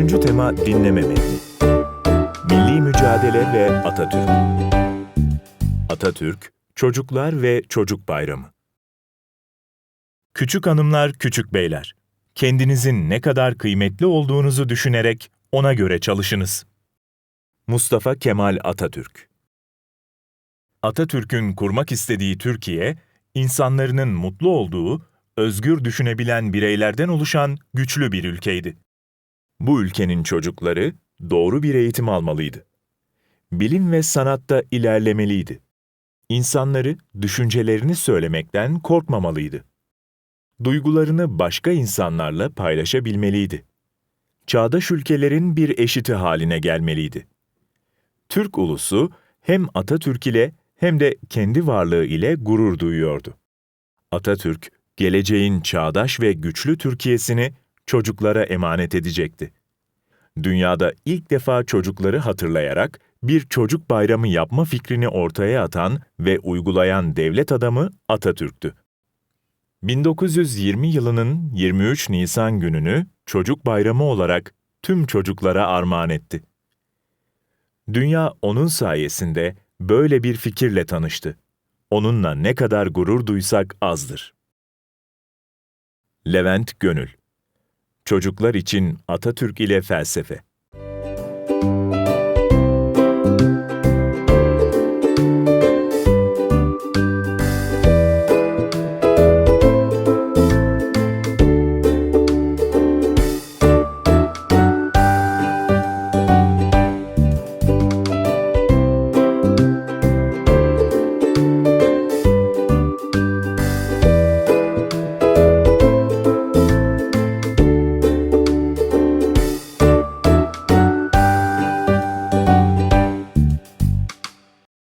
ama dinleme metni. Milli Mücadele ve Atatürk. Atatürk, Çocuklar ve Çocuk Bayramı. Küçük hanımlar, küçük beyler. Kendinizin ne kadar kıymetli olduğunuzu düşünerek ona göre çalışınız. Mustafa Kemal Atatürk Atatürk'ün kurmak istediği Türkiye, insanların mutlu olduğu, özgür düşünebilen bireylerden oluşan güçlü bir ülkeydi. Bu ülkenin çocukları doğru bir eğitim almalıydı. Bilim ve sanatta ilerlemeliydi. İnsanları düşüncelerini söylemekten korkmamalıydı. Duygularını başka insanlarla paylaşabilmeliydi. Çağdaş ülkelerin bir eşiti haline gelmeliydi. Türk ulusu hem Atatürk ile hem de kendi varlığı ile gurur duyuyordu. Atatürk, geleceğin çağdaş ve güçlü Türkiye'sini çocuklara emanet edecekti. Dünyada ilk defa çocukları hatırlayarak bir çocuk bayramı yapma fikrini ortaya atan ve uygulayan devlet adamı Atatürk'tü. 1920 yılının 23 Nisan gününü Çocuk Bayramı olarak tüm çocuklara armağan etti. Dünya onun sayesinde böyle bir fikirle tanıştı. Onunla ne kadar gurur duysak azdır. Levent Gönül Çocuklar için Atatürk ile felsefe